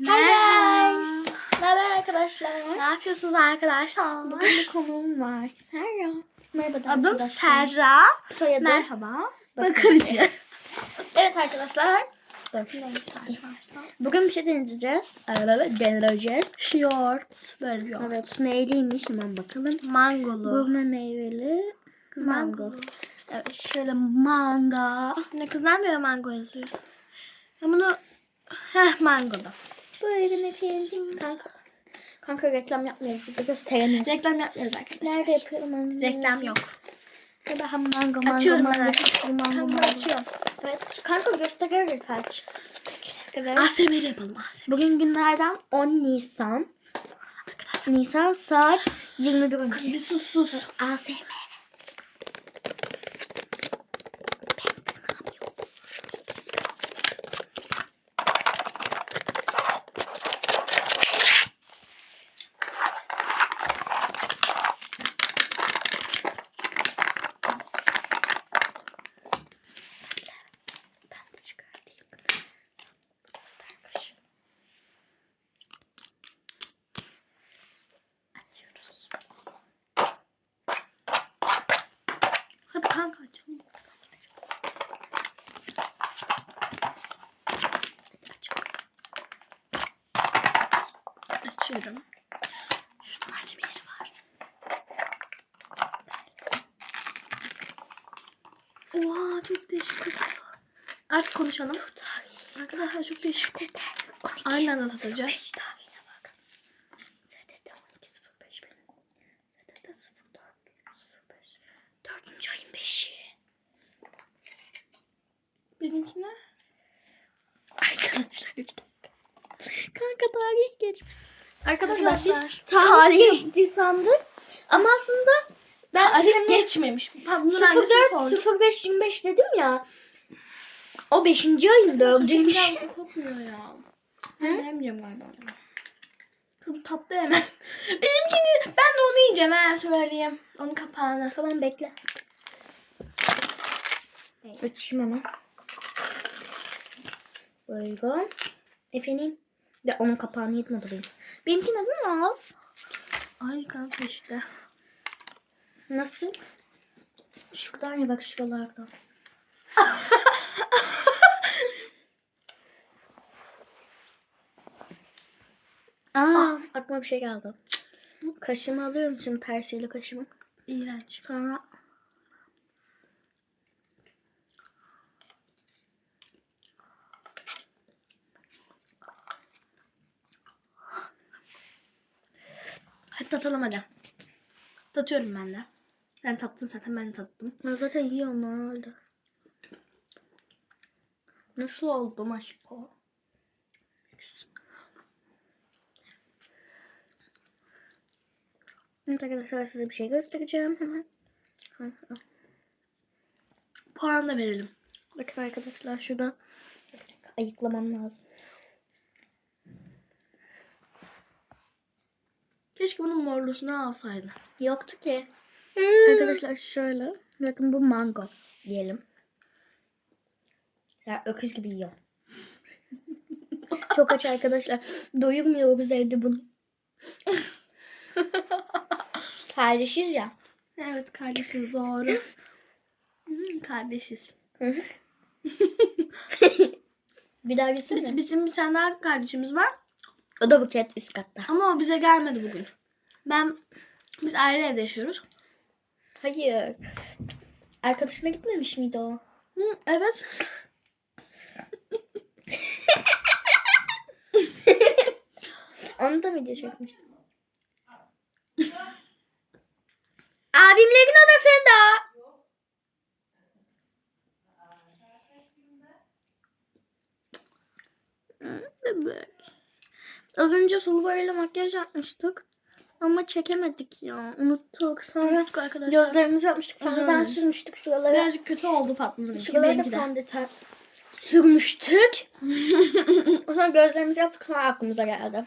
Merhaba. guys. Haber arkadaşlar? Ne yapıyorsunuz arkadaşlar? Bugün bir konuğum var. Serra. Merhaba Adım arkadaşlar. Serra. Soyadım. Merhaba. Bakırcı. Evet arkadaşlar. Bugün bir şey deneyeceğiz. Evet, deneyeceğiz. Short. Böyle yoğurt. Evet, neyliymiş hemen bakalım. Mangolu. Gurme meyveli Kız mango. mango. Evet şöyle manga. Ne kız nerede mango yazıyor? Ben bunu Heh mangoda. Böyle yapayım. Kanka. Kanka reklam yapmıyoruz. Burada gösteremeyiz. Reklam yapmıyoruz arkadaşlar. Nerede yapıyorum? Reklam yok. Hadi hem mango mango Açıyorum mango. ben mango, mango, açıyorum. Evet. Kanka gösterir kaç. Evet. ASMR yapalım ASMR. Bugün günlerden 10 Nisan. Nisan saat 21. Kız bir sus sus. ASMR. Ben de çıkartayım. Göster kaşı. Açıyoruz. Hadi kanka açalım. Açıyorum. Şunun ASMR'i var. Oha çok değişik kokuyor. Artık konuşalım. Arkadaşlar çok değişik kokuyor. Aynı anda tatacağız. tarihine bak. ZDT 12.05 benim. ZDT 04.05. Dördüncü ayın beşi. Benimkine. Arkadaşlar bir dakika. Kanka tarih geç. Arkadaşlar biz Arkadaşlar, tarih, tarih- geçti sandık. Ama aslında ben Tarih geçmemiş. Sordum. 04 05 25 dedim ya. O 5. ayın dördüncü. Çok kokmuyor ya. Ben yemeyeceğim galiba tatlı hemen. Benimkini ben de onu yiyeceğim ha söyleyeyim. Onun kapağını. Tamam bekle. Neyse. Açayım hemen. Buyurun. Efendim. Ve onun kapağını yırtmadırayım. Benimki neden az? Ay kanka işte. Nasıl? Şuradan ya bak şuralardan. Aa, aklıma bir şey geldi. Kaşımı alıyorum şimdi tersiyle kaşımı. İğrenç. Sonra Hadi tatalım hadi. Tatıyorum ben de. Ben tattın zaten ben tattım. ben zaten yiyorum normalde. Nasıl oldu aşko? Evet arkadaşlar size bir şey göstereceğim hemen. Puan da verelim. Bakın arkadaşlar şurada ayıklamam lazım. Keşke bunun morlusunu alsaydın. Yoktu ki. Arkadaşlar şöyle. Bakın bu mango diyelim. Ya öküz gibi yiyor. Çok aç arkadaşlar. Doyurmuyoruz evde bunu. Kardeşiz ya. Evet kardeşiz doğru. Hmm, kardeşiz. Bir daha gitsene. Biz, bizim bir tane daha kardeşimiz var. O da buket üst katta. Ama o bize gelmedi bugün. Ben biz ayrı evde yaşıyoruz. Hayır. Arkadaşına gitmemiş miydi o? Hı, evet. Onu da video çekmiş. Abimlerin odasında. Bebek. Az önce suluvarıyla makyaj yapmıştık. Ama çekemedik ya. Unuttuk. Sonra Evet arkadaşlar. gözlerimizi yapmıştık. Fondöten sürmüştük şuralara. Birazcık kötü oldu Fatma'nın. Şuralara da fondöten sürmüştük. o sonra gözlerimizi yaptık. Sonra aklımıza geldi.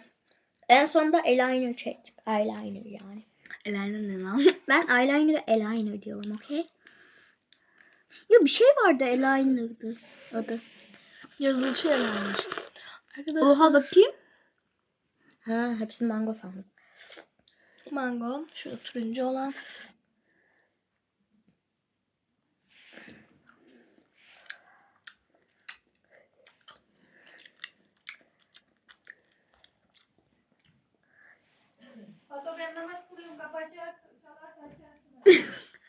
En sonunda eyeliner çektik. Eyeliner yani. Eyeliner ne lan? Ben eyeliner'a eyeliner diyorum okey? Ya bir şey vardı eyeliner'dı adı. Yazılışı eyeliner. Arkadaşlar. Oha bakayım. Ha hepsini mango sandım. Mango. Şurada turuncu olan.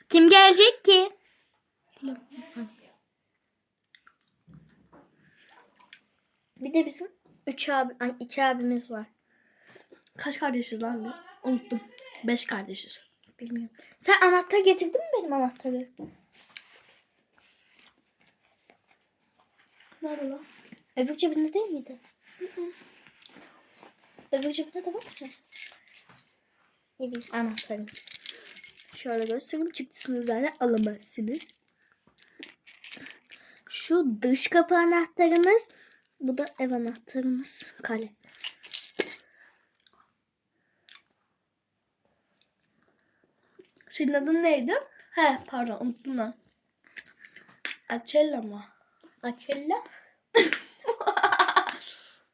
Kim gelecek ki? Bir de bizim üç abi, ay iki abimiz var. Kaç kardeşiz lan biz? Unuttum. Beş kardeşiz. Bilmiyorum. Sen anahtar getirdin mi benim anahtarı? Nerede lan? Öbür cebinde değil miydi? Öbür cebinde de var mı? Evet anahtarımız. Şöyle göstereyim. Çıktısını zaten alamazsınız. Şu dış kapı anahtarımız. Bu da ev anahtarımız. Kale. Senin adın neydi? He pardon unuttum lan. Açella mı? Açella.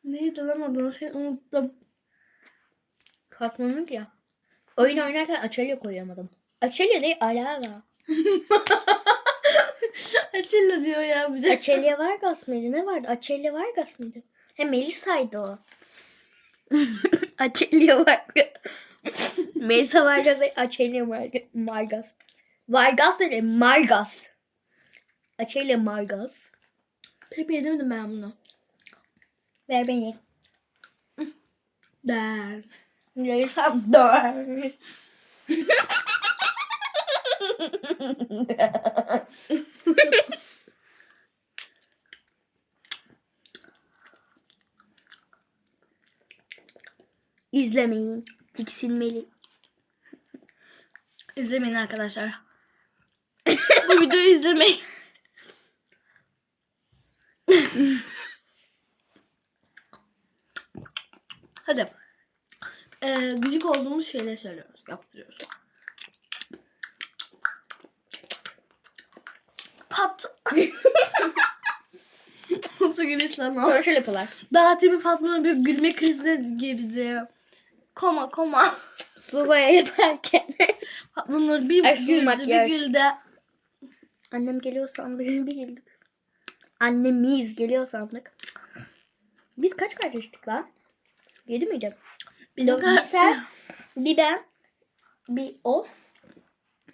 Neydi lan adını şey unuttum. Katmanır ya. Oyun oynarken Açella koyamadım. Açella değil Alara. Açella diyor ya bir de. Açelya Vargas mıydı? Ne vardı? Açelya Vargas mıydı? He Melisa'ydı o. Açelya Vargas. Melisa Vargas Açelya Vargas. Vargas. Değil, Margas. Açelya Margas. Pek yedemedim ben bunu. Ver beni. Der. Melisa dön. İzlemeyin. Tiksinmeli. İzlemeyin arkadaşlar. Bu videoyu izlemeyin. Hadi. Ee, gıcık olduğumuz şeyleri söylüyoruz. Yaptırıyoruz. Pat. Nasıl gülüş lan? Sonra şöyle yapıyorlar. Daha demin Fatma'nın bir gülme krizine girdi. Koma koma. Slova'ya yaparken. Fatma'nın bir Ay, güldü bir güldü. Annem geliyor sandık. Bir güldük. Annemiz geliyor sandık. Biz kaç kardeştik lan? Yedi miydi? Bir de bir sen, bir ben, bir o,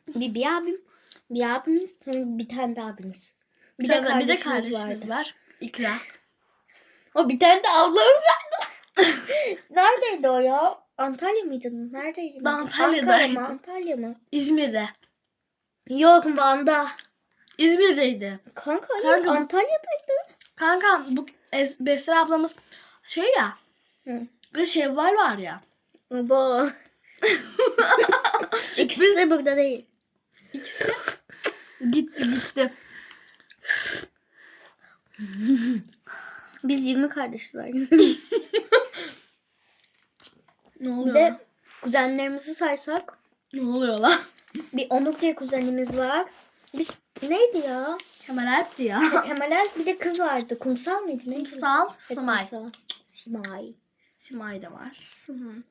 bir bir abim, bir abimiz, sonra bir tane de abimiz. bir de, bir de kardeşimiz vardı. var. İkra. O bir tane de ablamız vardı. Neredeydi o ya? Antalya mıydı? Neredeydi? Antalya'daydı. Ankara mı? Antalya mı? İzmir'de. Yok Van'da. İzmir'deydi. Kanka hayır Kanka. Antalya'daydı. Kanka bu Es- Besra ablamız şey ya. Hı. Bir de Şevval var ya. Bu. İkisi de burada değil. Gitti gitti. Biz 20 kardeşiz Ne Bir oluyor de lan? kuzenlerimizi saysak Ne oluyor lan? bir Onur diye kuzenimiz var. Bir neydi ya? Kemal Alp'ti ya. Kemal Alp, bir de kız vardı. Kumsal mıydı? Neydi? Kumsal, E. Kumsal. Simay. Simay da var. Hı.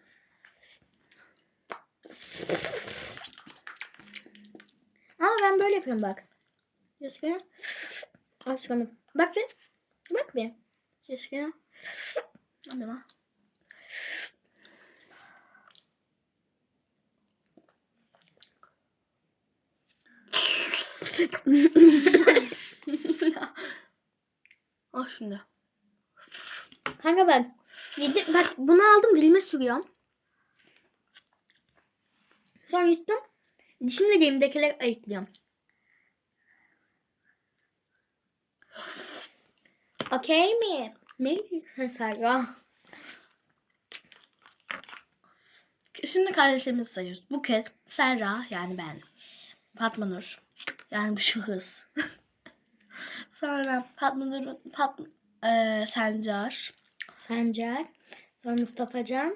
Ama ben böyle yapıyorum bak. Jessica. Al çıkalım. Bak bir. Bak bir. Jessica. Hadi lan. Al şimdi. Kanka bak. Yedi, bak bunu aldım dilime sürüyorum. Sonra yuttum. Dişimle dilimdekileri ayıklıyorum. Okey mi? Neydi? Ha Serra. Şimdi kardeşlerimizi sayıyoruz. Buket, Serra yani ben. Fatma Nur. Yani bu şahıs. Sonra Fatma Nur, Fatma, eee, Sencar. Sencer. Sonra Mustafa Can.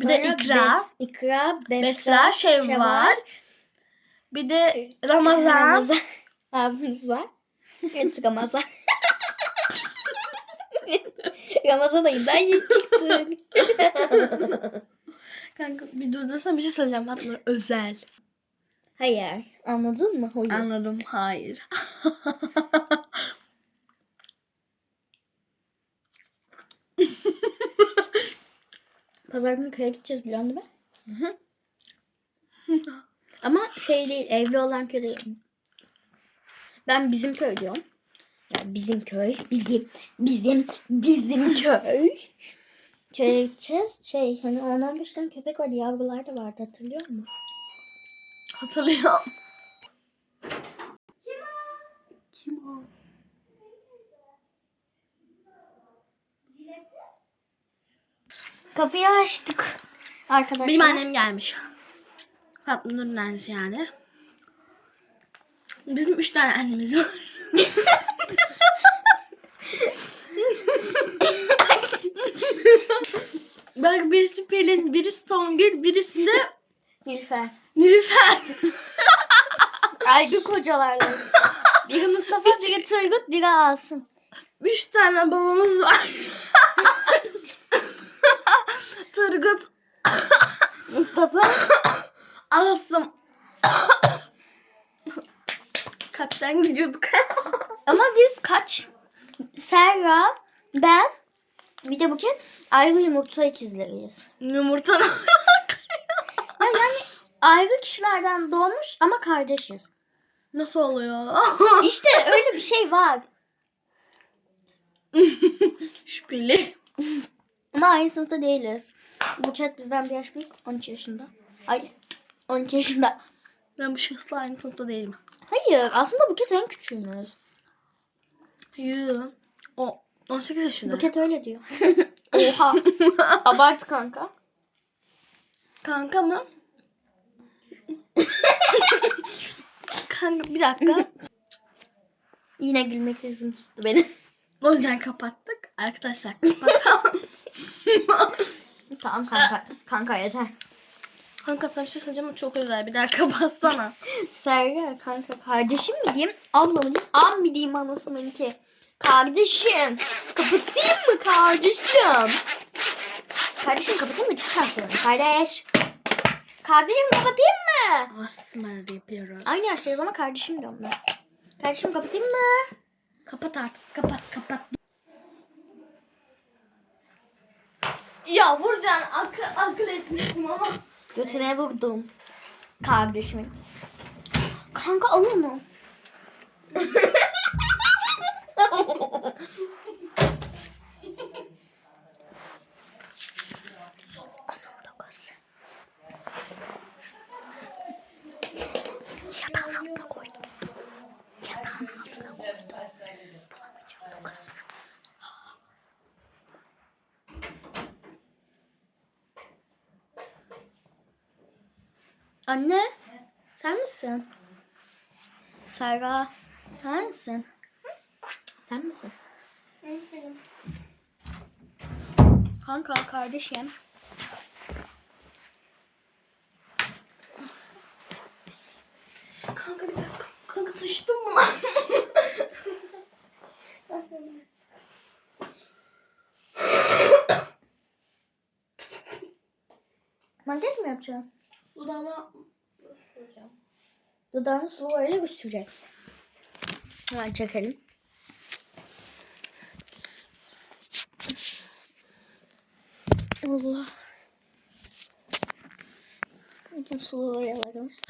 Bir de İkra. Bes, İkra. Besra. Besra, Şevval. Bir de Ramazan. Ramazan. Abimiz var. Evet Ramazan. Ramazan ayından yeni çıktı. yaptık. Kanka bir durdursana bir şey söyleyeceğim. Fatma özel. Hayır. Anladın mı? Hayır. Anladım. Hayır. Pazar günü köye gideceğiz biliyorsun değil mi? Ama şey değil evli olan köy değil. Ben bizim köy diyorum. Ya bizim köy, bizim, bizim, bizim köy. Köye gideceğiz. Şey hani 10-15 tane köpek vardı. Yavrular da vardı hatırlıyor musun? Hatırlıyorum. Kim o? Kapıyı açtık. Arkadaşlar. Benim annem gelmiş. Fatma Nur'un annesi yani. Bizim üç tane annemiz var. Bak birisi Pelin, birisi Songül, birisi de Nilüfer. Nilüfer. Aygül kocalarla. Biri Mustafa, biri Turgut, biri Asım. Üç tane babamız var. Turgut, Mustafa. Asım. Kalpten gidiyorduk. Ama biz kaç? Serra, ben, bir de Buket ayrı yumurta ikizleriyiz. Yumurtanı. Ya yani ayrı kişilerden doğmuş ama kardeşiz. Nasıl oluyor? İşte öyle bir şey var. Şüpheli. Ama aynı sınıfta değiliz. Buket bizden bir yaş büyük. 13 yaşında. Ay 12 yaşında. Ben bu şahısla aynı sınıfta değilim. Hayır aslında Buket en küçüğümüz. Yoo. O 18 yaşında. Buket öyle diyor. Oha. Abart kanka. Kanka mı? Kanka bir dakika. Yine gülme krizim tuttu beni. O yüzden kapattık. Arkadaşlar kapatalım. tamam kanka. Kanka yeter. Kanka sana bir şey söyleyeceğim ama çok özel. Bir daha kapatsana. Serra kanka kardeşim mi diyeyim abla mı diyeyim am mı diyeyim anasının ki kardeşim kapatayım mı kardeşim kardeşim kapatayım mı çok korkuyorum kardeş kardeşim kapatayım mı Asmr yapıyoruz. aynı yaştayız ama kardeşim diyorum ben kardeşim kapatayım mı Kapat artık. Kapat kapat. Ya Burcan akıl, akıl etmiştim ama. götüne vurdum kardeşimin kanka al onu Anne, sen misin? Serra, sen misin? Sen misin? Kanka kardeşim. Kanka bir dakika. Kanka sıçtım mı? Makyaj mı yapacaksın? Dudağıma süreceğim. Dudağını sulu öyle sürecek. Hemen çekelim. Allah. Bütün sulu oyalarımız.